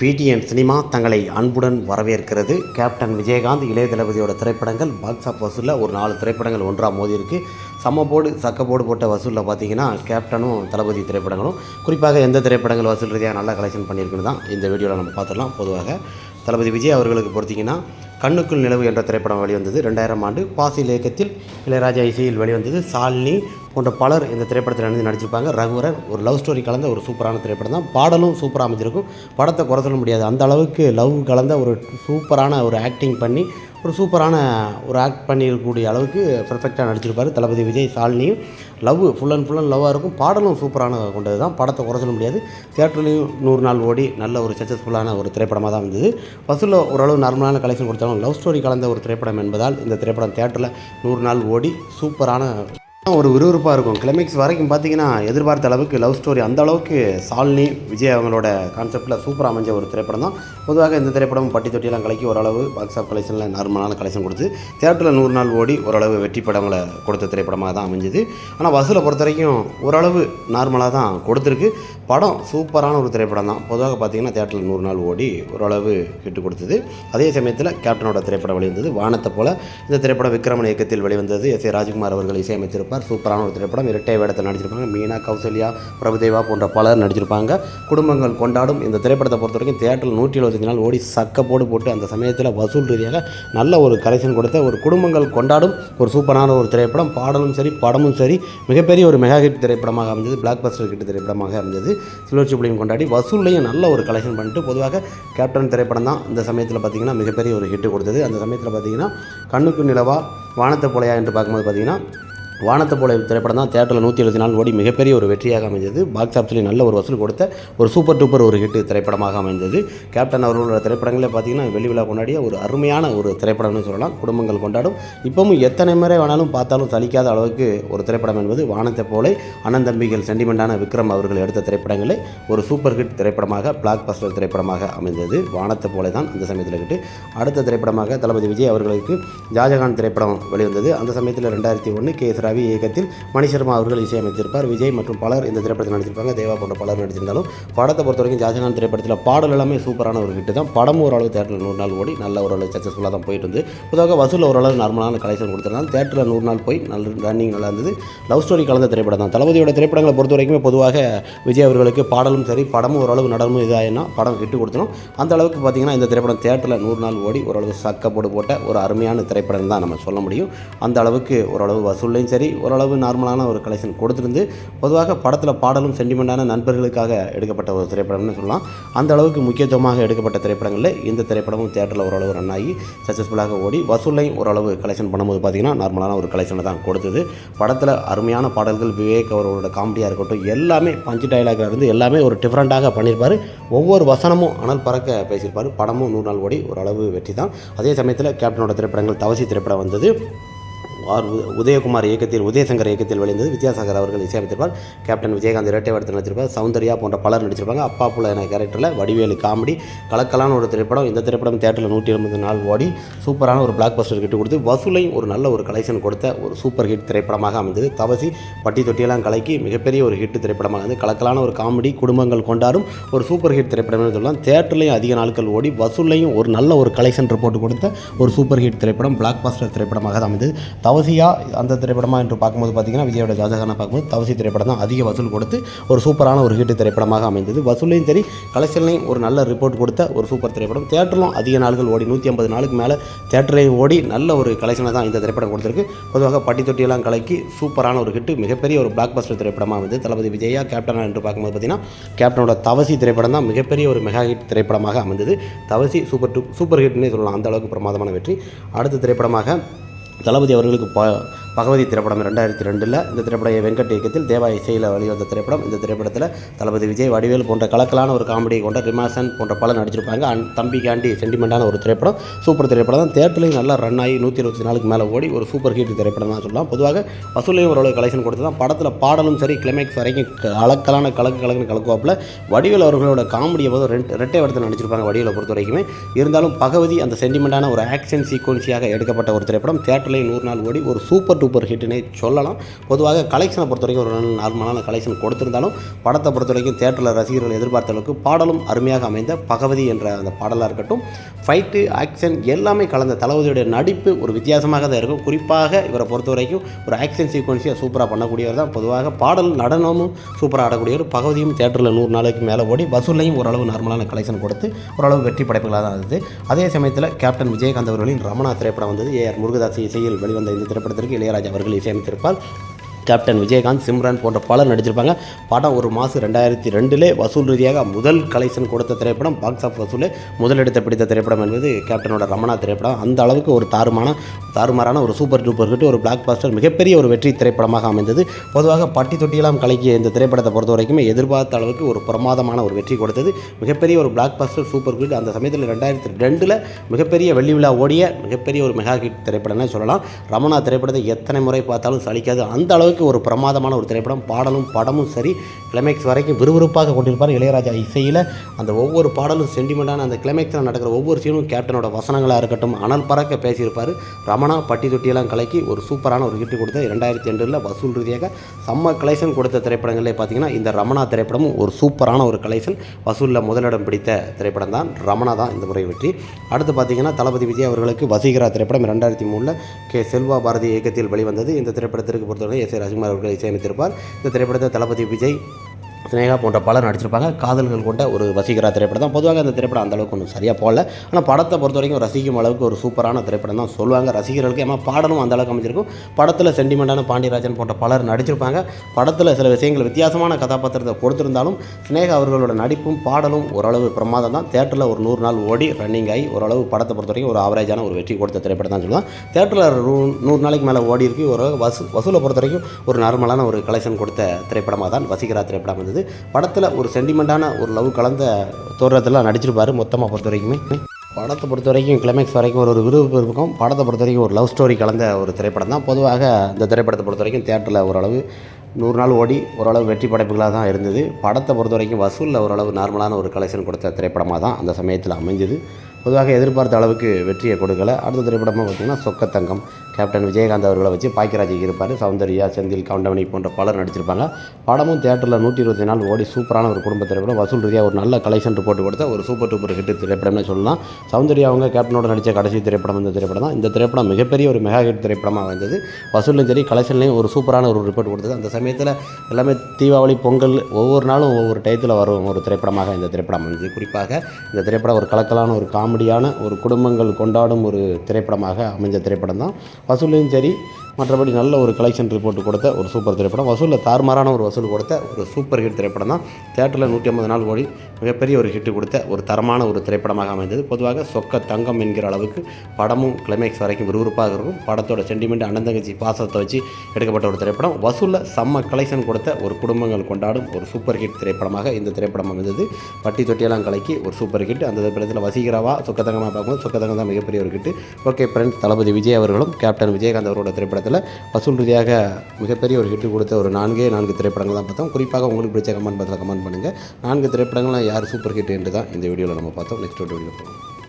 PTN cinema தங்களை அன்புடன் வரவேற்கிறது. கேப்டன் விஜயகாந்த் இளைய தளபதியோட திரைப்படங்கள் பாக்ஸ் ஆஃப் வசூலில் ஒரு நாலு திரைப்படங்கள் ஒன்றாக மோதி இருக்கு சமபோடு சக்கப்போடு போட்ட வசூலில் பார்த்தீங்கன்னா கேப்டனும் தளபதி திரைப்படங்களும். குறிப்பாக எந்த திரைப்படங்கள் வசூல் ரீதியாக நல்லா கலெக்ஷன் பண்ணியிருக்குன்னு தான் இந்த வீடியோவில் நம்ம பார்த்துடலாம் பொதுவாக தளபதி விஜய் அவர்களுக்கு பொறுத்திங்கன்னா கண்ணுக்குள் நிலவு என்ற திரைப்படம் வெளிவந்தது ரெண்டாயிரம் ஆண்டு. பாசில் இயக்கத்தில் இளையராஜா இசையில் வெளிவந்தது சாலினி போன்ற பலர் இந்த திரைப்படத்தில் இணைந்து நடிச்சிருப்பாங்க. ரகுவரன் ஒரு லவ் ஸ்டோரி கலந்த ஒரு சூப்பரான திரைப்படம் தான். பாடலும் சூப்பராக அமைஞ்சிருக்கும். படத்தை குறை சொல்ல முடியாது. அந்த அளவுக்கு லவ் கலந்த ஒரு சூப்பரான ஒரு ஆக்டிங் பண்ணி ஒரு சூப்பரான ஒரு ஆக்ட் பண்ணியிருக்கக்கூடிய அளவுக்கு பர்ஃபெக்டாக நடிச்சிருப்பார் Thalapathy Vijay சாலினியும் love full and full and லவ்வாக இருக்கும். பாடலும் சூப்பரான கொண்டது தான். படத்தை குறை சொல்ல முடியாது. தியேட்டர்லேயும் நூறு நாள் ஓடி நல்ல ஒரு சக்ஸஸ்ஃபுல்லான ஒரு திரைப்படமாக தான் இருந்தது. வசூலில் ஓரளவு நார்மலான கலெக்ஷன் கொடுத்தாலும் லவ் ஸ்டோரி கலந்த ஒரு திரைப்படம் என்பதால் இந்த திரைப்படம் தேட்டரில் நூறு நாள் ஓடி சூப்பரான ஒரு விறுவிறுப்பாக இருக்கும். கிளைமேக்ஸ் வரைக்கும் பார்த்தீங்கன்னா எதிர்பார்த்த அளவுக்கு லவ் ஸ்டோரி அந்த அளவுக்கு சால்னி விஜய் அவங்களோட கான்செப்டில் சூப்பராக அமைஞ்ச ஒரு திரைப்படம் தான். பொதுவாக இந்த திரைப்படம் பட்டி தொட்டியெல்லாம் கலக்கி ஓரளவு பாக்ஸ் ஆஃப் கலெக்ஷனில் நார்மலான கலெக்ஷன் கொடுத்து தேட்டரில் நூறு நாள் ஓடி ஓரளவு வெற்றி படங்களை கொடுத்த திரைப்படமாக தான் அமைஞ்சுது. ஆனால் வசூலை பொறுத்த வரைக்கும் ஓரளவு நார்மலாக தான் கொடுத்துருக்கு. படம் சூப்பரான ஒரு திரைப்படம் தான். பொதுவாக பார்த்தீங்கன்னா தேட்டரில் நூறு நாள் ஓடி ஓரளவு ஹிட் கொடுத்தது. அதே சமயத்தில் கேப்டனோட திரைப்படம் வெளிவந்தது. வானத்தை போல் இந்த திரைப்படம் விக்ரமன் இயக்கத்தில் வெளிவந்தது. எஸ் ஏ ராஜ்குமார் அவர்கள் இசையமைத்திருப்பார். சூப்பரான ஒரு திரைப்படம் இரட்டை வேடத்தில் நடிச்சிருப்பாங்க. மீனா கௌசல்யா பிரபுதேவா போன்ற பலர் நடிச்சிருப்பாங்க. குடும்பங்கள் கொண்டாடும் இந்த திரைப்படத்தை பொறுத்த வரைக்கும் தேட்டரில் நூற்றி எழுபத்தஞ்சு நாள் ஓடி சக்கப்போடு போட்டு அந்த சமயத்தில் வசூல் ரீதியாக நல்ல ஒரு கலெக்ஷன் கொடுத்த ஒரு குடும்பங்கள் கொண்டாடும் ஒரு சூப்பரான ஒரு திரைப்படம். பாடலும் சரி படமும் சரி மிகப்பெரிய ஒரு மெகா ஹிட் திரைப்படமாக அமைஞ்சது பிளாக் பஸ்டர் ஹிட் திரைப்படமாக அமைஞ்சது. சில்வர் ஜூப்ளியும் கொண்டாடி வசூல்லையும் நல்ல ஒரு கலெக்ஷன் பண்ணிட்டு பொதுவாக கேப்டன் திரைப்படம் தான் இந்த சமயத்தில் பார்த்தீங்கன்னா மிகப்பெரிய ஒரு ஹிட் கொடுத்தது. அந்த சமயத்தில் பார்த்தீங்கன்னா கண்ணுக்கு நிலவா வானத்தை போலையா என்று பார்க்கும்போது பார்த்திங்கன்னா வானத்தை போல திரைப்படம் தான். தேட்டரில் நூற்றி எழுபத்தி நாலு ஓடி மிகப்பெரிய ஒரு வெற்றியாக அமைந்தது. பாக்ஸ் ஆஃபீஸில் நல்ல ஒரு வசூல் கொடுத்த ஒரு சூப்பர் டூப்பர் ஒரு ஹிட் திரைப்படமாக அமைந்தது. கேப்டன் அவர்களோட திரைப்படங்களே பார்த்தீங்கன்னா வெள்ளி விழா கொண்டாடிய ஒரு அருமையான ஒரு திரைப்படம்னு சொல்லலாம். குடும்பங்கள் கொண்டாடும். இப்பவும் எத்தனை முறை வேணாலும் பார்த்தாலும் சலிக்காத அளவுக்கு ஒரு திரைப்படம் என்பது வானத்தை போல அனந்தம்பிகள் சென்டிமெண்டான விக்ரம் அவர்கள் எடுத்த திரைப்படங்களே ஒரு சூப்பர் ஹிட் திரைப்படமாக பிளாக் பஸ்டர் திரைப்படமாக அமைந்தது. வானத்தை போல தான் அந்த சமயத்தில் ஹிட்டு அடுத்த திரைப்படமாக தளபதி விஜய் அவர்களுக்கு ஜாஜகான் திரைப்படம் வெளிவந்தது. அந்த சமயத்தில் ரெண்டாயிரத்தி ஒன்று கே எஸ் ரவி இயக்கத்தில் மணி சர்மா அவர்கள் இசையமைத்திருப்பார். விஜய் மற்றும் பலர் இந்த திரைப்படத்தில் நடித்திருப்பாங்க. தேவா போன்ற பலர் நடித்திருந்தாலும் படத்தை பொறுத்த வரைக்கும் திரைப்படத்தில் பாடல் எல்லாமே சூப்பரான ஒரு ஹிட் தான். படமும் ஓரளவு தேட்டரில் நூறு நாள் ஓடி நல்ல ஓரளவு சக்ஸஸ்ஃபுல்லாக தான் போயிட்டு இருந்து. பொதுவாக வசூல் ஓரளவு நார்மலான கலெக்ஷன் கொடுத்துருந்தாலும் தேட்டரில் நூறு நாள் போய் நல்ல ரன்னிங் நல்லா இருந்தது. லவ் ஸ்டோரி கலந்த திரைப்படம் தான். தளபதியோட திரைப்படங்களை பொறுத்த வரைக்குமே பொதுவாக விஜய் அவர்களுக்கு பாடலும் சரி படமும் ஓரளவு நடனமும் இதாகினா படம் விட்டு கொடுத்தணும் அந்த அளவுக்கு பார்த்தீங்கன்னா இந்த திரைப்படம் தேட்டரில் நூறு நாள் ஓடி ஓரளவு சக்கப்போடு போட்ட ஒரு அருமையான திரைப்படம் தான் நம்ம சொல்ல முடியும். அந்த அளவுக்கு ஓரளவு வசூல்லையும் சரி ஓரளவு நார்மலான ஒரு கலெக்ஷன் கொடுத்துருந்து பொதுவாக படத்தில் பாடலும் சென்டிமெண்ட்டான நண்பர்களுக்காக எடுக்கப்பட்ட ஒரு திரைப்படம்னு சொல்லலாம். அந்த அளவுக்கு முக்கியத்துவமாக எடுக்கப்பட்ட திரைப்படங்களில் இந்த திரைப்படமும் தேட்டரில் ஓரளவு ரன் ஆகி சக்ஸஸ்ஃபுல்லாக ஓடி வசூலையும் ஓரளவு கலெக்ஷன் பண்ணும்போது பார்த்தீங்கன்னா நார்மலான ஒரு கலெக்ஷனை தான் கொடுத்தது. படத்தில் அருமையான பாடல்கள் விவேக் அவரோட காமெடியாக இருக்கட்டும் எல்லாமே பஞ்சு டைலாக இருந்து எல்லாமே ஒரு டிஃப்ரெண்ட்டாக பண்ணியிருப்பார். ஒவ்வொரு வசனமும் அனல் பறக்க பேசியிருப்பார். படமும் நூறு நாள் ஓடி ஓரளவு வெற்றி தான். அதே சமயத்தில் கேப்டனோட திரைப்படங்கள் தவசி திரைப்படம் வந்தது. ஆர் உதயகுமார் இயக்கத்தில் உதயசங்கர் இயக்கத்தில் வெளிவந்தது வித்யாசாகர் அவர்கள் இசையமைத்திருப்பார். கேப்டன் விஜயகாந்த் இரட்டை வடத்தில் நடிச்சிருப்பார் சௌந்தர்யா போன்ற பலர் நடிச்சிருப்பாங்க அப்பா புள்ள என கேரக்டரில் வடிவேலு காமெடி கலக்கலான ஒரு திரைப்படம். இந்த திரைப்படம் தேட்டரில் நூற்றி எண்பது நாள் ஓடி சூப்பரான ஒரு பிளாக் பஸ்டர் கிட்டு கொடுத்து வசூலையும் ஒரு நல்ல ஒரு கலெக்ஷன் கொடுத்த ஒரு சூப்பர் ஹிட் திரைப்படமாக அமைந்தது. தவசி பட்டி தொட்டியெல்லாம் கலக்கி மிகப்பெரிய ஒரு ஹிட் திரைப்படமாக இருந்தது. கலக்கலான ஒரு காமெடி குடும்பங்கள் கொண்டாடும் ஒரு சூப்பர் ஹிட் திரைப்படம்னு சொல்லலாம். தேட்டர்லையும் அதிக நாட்கள் ஓடி வசூல்லையும் ஒரு நல்ல ஒரு கலெக்ஷன் ரிப்போர்ட் கொடுத்த ஒரு சூப்பர் ஹிட் திரைப்படம் பிளாக் பஸ்டர் திரைப்படமாக தான் அமைந்தது. தவசியா அந்த திரைப்படமாக என்று பார்க்கும்போது பார்த்தீங்கன்னா விஜயோட ஜாஜகானா பார்க்கும்போது தவசி திரைப்படம் தான் அதிக வசூல் கொடுத்து ஒரு சூப்பரான ஒரு ஹிட் திரைப்படமாக அமைந்தது. வசூலையும் சரி கலெக்ஷன்லையும் ஒரு நல்ல ரிப்போர்ட் கொடுத்த ஒரு சூப்பர் திரைப்படம். தேட்டரிலும் அதிக நாள்கள் ஓடி நூற்றி ஐம்பது நாளுக்கு மேலே தேட்டரையும் ஓடி நல்ல ஒரு கலெக்ஷனை தான் இந்த திரைப்படம் கொடுத்துருக்கு. பொதுவாக பட்டி தொட்டியெல்லாம் கலக்கி சூப்பரான ஒரு ஹிட் மிகப்பெரிய ஒரு பிளாக் பஸ்டர் திரைப்படமாக வந்து தளபதி விஜயா கேப்டனா என்று பார்க்கும்போது பார்த்தீங்கன்னா கேப்டனோட தவசி திரைப்படம் தான் மிகப்பெரிய ஒரு மெகா ஹிட் திரைப்படமாக அமைந்தது. தவசி சூப்பர் டூ சூப்பர் ஹிட்னே சொல்லலாம். அந்த அளவுக்கு பிரமாதமான வெற்றி. அடுத்த திரைப்படமாக தளபதி அவர்களுக்கு பா பகவதி திரைப்படம் ரெண்டாயிரத்தி ரெண்டில் இந்த திரைப்படம் வெங்கட் இயக்கத்தில் தேவா இசையில் வெளிவந்த திரைப்படம். இந்த திரைப்படத்தில் தளபதி விஜய் வடிவேல் போன்ற கலக்கலான ஒரு காமெடியை கொண்ட ரிமாசன் போன்ற பல நடிச்சிருப்பாங்க. அண்ட் தம்பி காண்டி சென்டிமெண்டான ஒரு திரைப்படம். சூப்பர் திரைப்படம் தான். தேட்டர்லையும் நல்லா ரன் ஆகி நூற்றி இருபத்தி நாளுக்கு மேலே ஓடி ஒரு சூப்பர் ஹிட் திரைப்படம் தான் சொல்லலாம். பொதுவாக வசூலையும் ஓரளவு கலெக்ஷன் கொடுத்து தான் படத்தில் பாடலும் சரி கிளைமேக்ஸ் வரைக்கும் கலக்கலான கலக்கு கலக்குன்னு கலக்குவாப்பில். வடிவேல் அவர்களோட காமெடியை போது ரெண்டு ரெட்டை வடத்தில் நடிச்சிருப்பாங்க வடிவேலை பொறுத்த வரைக்குமே. இருந்தாலும் பகவதி அந்த சென்டிமெண்டான ஒரு ஆக்ஷன் சீக்வன்ஸியாக எடுக்கப்பட்ட ஒரு திரைப்படம். தேட்டர்லையும் நூறு நாள் ஓடி ஒரு சூப்பர் டூப்பர் ஹிட்னே சொல்லலாம். பொதுவாக கலெக்ஷனை பொறுத்த வரைக்கும் ஒரு நல்ல நார்மலான கலெக்ஷன் கொடுத்திருந்தாலும் படத்தை பொறுத்த வரைக்கும் தேட்டரில் ரசிகர்கள் எதிர்பார்த்த அளவுக்கு பாடலும் அருமையாக அமைந்த பகவதி என்ற அந்த பாடலாக இருக்கட்டும் ஃபைட்டு ஆக்ஷன் எல்லாமே கலந்த தளபதியுடைய நடிப்பு ஒரு வித்தியாசமாக தான் இருக்கும். குறிப்பாக இவரை பொறுத்த வரைக்கும் ஒரு ஆக்ஷன் சீக்வன்ஸியாக சூப்பராக பண்ணக்கூடியவர் தான். பொதுவாக பாடல் நடனமும் சூப்பராக ஆடக்கூடியவர். பகவதியும் தேட்டரில் நூறு நாளைக்கு மேலே ஓடி வசூலையும் ஓரளவு நார்மலான கலெக்ஷன் கொடுத்து ஓரளவு வெற்றி படைப்புகளாக தான் இருந்தது. அதே சமயத்தில் கேப்டன் விஜயகாந்த் அவர்களின் ரமணா திரைப்படம் வந்தது. ஏஆர் முருகதாஸ் இசையில் வெளிவந்த இந்த திரைப்படத்திற்கு இளையராஜா அவர்கள் இசையமைத்திருப்பார். கேப்டன் விஜயகாந்த் சிம்ரான் போன்ற பலர் நடிச்சிருப்பாங்க படம் ஒரு மாதம் ரெண்டாயிரத்தி ரெண்டிலே வசூல் ரீதியாக முதல் கலெக்ஷன் கொடுத்த திரைப்படம் பாக்ஸ் ஆஃப் வசூலே முதலிடத்தை பிடித்த திரைப்படம் என்பது கேப்டனோட ரமணா திரைப்படம். அந்த அளவுக்கு ஒரு தாறுமான தாறுமாறான ஒரு சூப்பர் டூப்பர் ஹிட் ஒரு பிளாக் பாஸ்டர் மிகப்பெரிய ஒரு வெற்றி திரைப்படமாக அமைந்தது. பொதுவாக பட்டி தொட்டியெல்லாம் கலக்கிய இந்த திரைப்படத்தை பொறுத்த வரைக்குமே எதிர்பார்த்த அளவுக்கு ஒரு பிரமாதமான ஒரு வெற்றி கொடுத்தது. மிகப்பெரிய ஒரு பிளாக் பாஸ்டர் சூப்பர் ஹிட் அந்த சமயத்தில் ரெண்டாயிரத்தி ரெண்டில் மிகப்பெரிய வெள்ளி விழா ஓடிய மிகப்பெரிய ஒரு மெகா ஹிட் திரைப்படம்னு சொல்லலாம். ரமணா திரைப்படத்தை எத்தனை முறை பார்த்தாலும் சலிக்காது. அந்த அளவுக்கு ஒரு பிரமாதமான ஒரு திரைப்படம். பாடலும் படமும் சரி கிளைமேக்ஸ் வரைக்கும் விறுவிறுப்பாக கொண்டிருப்பார் இளையராஜா இசையில். அந்த ஒவ்வொரு பாடலும் சென்டிமெண்ட்டான அந்த கிளைமேக்ஸில் நடக்கிற ஒவ்வொரு சீனும் கேப்டனோட வசனங்களாக இருக்கட்டும் அனல் பறக்க பேசியிருப்பார். ரமணா பட்டி தொட்டியெல்லாம் கலக்கி ஒரு சூப்பரான ஒரு ஹிட் கொடுத்த ரெண்டாயிரத்தி ரெண்டில் வசூல் ரீதியாக செம்ம கலெக்ஷன் கொடுத்த திரைப்படங்களே பார்த்தீங்கன்னா இந்த ரமணா திரைப்படமும் ஒரு சூப்பரான ஒரு கலெக்ஷன் வசூலில் முதலிடம் பிடித்த திரைப்படம் தான். ரமணா தான் இந்த முறை வெற்றி. அடுத்து பார்த்தீங்கன்னா தளபதி விஜய் அவர்களுக்கு வசீகரா திரைப்படம் ரெண்டாயிரத்தி மூணில் கே செல்வா பாரதி இயக்கத்தில் வெளிவந்தது. இந்த திரைப்படத்திற்கு பொறுத்தவரை எஸ் ராஜ்குமார் அவர்கள் இசையமைத்திருப்பார் இந்த திரைப்படத்தை தளபதி விஜய் ஸ்னேகா போன்ற பலர் நடிச்சிருப்பாங்க காதல்கள் கொண்ட ஒரு வசீகரா திரைப்படம் தான். பொதுவாக அந்த திரைப்படம் அந்த அளவுக்கு ஒன்றும் சரியாக போகல ஆனால் படத்தை பொறுத்த வரைக்கும் ரசிக்கும் அளவுக்கு ஒரு சூப்பரான திரைப்படம் தான் சொல்லுவாங்க. ரசிகர்களுக்கு ஏமா பாடலும் அந்த அளவுக்கு அமைஞ்சிருக்கும். படத்தில் சென்டிமெண்டான பாண்டியராஜன் போன்ற பலர் நடிச்சிருப்பாங்க. படத்தில் சில விஷயங்கள் வித்தியாசமான கதாபாத்திரத்தை கொடுத்திருந்தாலும் ஸ்னேகா அவர்களோட நடிப்பும் பாடலும் ஓரளவு பிரமாதம் தான். தேட்டரில் ஒரு நூறு நாள் ஓடி ரன்னிங் ஆகி ஓரளவு படத்தை பொறுத்த வரைக்கும் ஒரு ஆவரேஜான ஒரு வெற்றி கொடுத்த திரைப்படம் தான் சொல்லலாம் தேட்டரில் நூறு நாளைக்கு மேலே ஓடி இருக்கு. ஒரு வசூ வசூலை பொறுத்த வரைக்கும் ஒரு நார்மலான ஒரு கலெக்ஷன் கொடுத்த திரைப்படமாக தான் வசீகரா திரைப்படம் இருந்தது. படத்தில் ஒரு சென்டிமெண்ட்டான ஒரு லவ் கலந்த தோற்றத்தில் நடிச்சிருப்பார் மொத்தமாக பொறுத்த வரைக்குமே படத்தை பொறுத்த வரைக்கும் கிளைமேக்ஸ் வரைக்கும் ஒரு ஒரு விறுவிறுப்பு இருக்கும் படத்தை பொறுத்த வரைக்கும் ஒரு லவ் ஸ்டோரி கலந்த ஒரு திரைப்படம் தான். பொதுவாக இந்த திரைப்படத்தை பொறுத்த வரைக்கும் தேட்டரில் ஓரளவு நூறு நாள் ஓடி ஓரளவு வெற்றி படைப்புகளாக தான் இருந்தது. படத்தை பொறுத்த வரைக்கும் வசூலில் ஓரளவு நார்மலான ஒரு கலெக்ஷன் கொடுத்த திரைப்படமாக தான் அந்த சமயத்தில் அமைஞ்சது. பொதுவாக எதிர்பார்த்த அளவுக்கு வெற்றியை கொடுக்கல. அடுத்த திரைப்படமாக பார்த்திங்கன்னா சொக்கத்தங்கம். கேப்டன் விஜயகாந்த் அவர்களை வச்சு பாக்கியராஜ் இருப்பார். சௌந்தர்யா செந்தில் கவுண்டமணி போன்ற பலர் நடிச்சிருப்பாங்க. படமும் தேட்டரில் நூற்றி இருபத்தி நாள் ஓடி சூப்பரான ஒரு குடும்ப திரைப்படம். வசூல் ரீதியாக ஒரு நல்ல கலெக்ஷன் ரிப்போர்ட் கொடுத்த ஒரு சூப்பர் டூப்பர் ஹிட் திரைப்படம்னு சொல்லலாம். சௌந்தர்யா அவங்க கேப்டனோட நடித்த கடைசி திரைப்படம் இந்த திரைப்படம் தான். இந்த திரைப்படம் மிகப்பெரிய ஒரு மெகா ஹிட் திரைப்படமாக வந்தது வசூலும் சரி கலெக்ஷன்லேயும் ஒரு சூப்பரான ஒரு ரிப்போர்ட் கொடுத்தது. அந்த சமயத்தில் எல்லாமே தீபாவளி பொங்கல் ஒவ்வொரு நாளும் ஒவ்வொரு டயத்தில் வரும் ஒரு திரைப்படமாக இந்த திரைப்படம் வந்தது குறிப்பாக இந்த திரைப்படம் ஒரு கலக்கலான ஒரு காம் காமெடியான ஒரு குடும்பங்கள் கொண்டாடும் ஒரு திரைப்படமாக அமைஞ்ச திரைப்படம் தான் வசூலையும் சரி மற்றபடி நல்ல ஒரு கலெக்ஷன் ரிப்போர்ட் கொடுத்த ஒரு சூப்பர் திரைப்படம். வசூலில் தாறுமாறான ஒரு வசூல் கொடுத்த ஒரு சூப்பர் ஹிட் திரைப்படம் தான் தேட்டரில் நூற்றி ஐம்பது நாள் ஓடி மிகப்பெரிய ஒரு ஹிட் கொடுத்த ஒரு தரமான ஒரு திரைப்படமாக அமைந்தது. பொதுவாக சொக்க தங்கம் என்கிற அளவுக்கு படமும் கிளைமேக்ஸ் வரைக்கும் விறுவிறுப்பாக இருக்கும். படத்தோட சென்டிமெண்ட் அண்ணந்தங்கச்சி பாசத்தை வச்சு எடுக்கப்பட்ட ஒரு திரைப்படம். வசூலில் செம்ம கலெக்ஷன் கொடுத்த ஒரு குடும்பங்கள் கொண்டாடும் ஒரு சூப்பர் ஹிட் திரைப்படமாக இந்த திரைப்படம் அமைந்தது. பட்டி தொட்டியெல்லாம் கலக்கி ஒரு சூப்பர் ஹிட் அந்த திரைப்படத்தில் வசீகரவா சொக்கத்தங்கமாக பார்க்கும்போது சொக்கத்தங்கம் தான் மிகப்பெரிய ஒரு கிட்டு ஓகே ஃப்ரெண்ட்ஸ் தளபதி விஜய் அவர்களும் கேப்டன் விஜயகாந்த் அவரோட திரைப்படத்தில் வசூல் ரீதியாக மிகப்பெரிய ஒரு ஹிட்டு கொடுத்த ஒரு நான்கே நான்கு திரைப்படங்கள் தான் பார்த்தோம். குறிப்பாக உங்களுக்கு பிடிச்ச கமெண்ட் பத்தில் கமெண்ட் பண்ணுங்கள் நான்கு திரைப்படங்களும் யார் சூப்பர் ஹிட் என்று தான் இந்த வீடியோவில் நம்ம பார்த்தோம். நெக்ஸ்ட் வீடியோ போகலாம்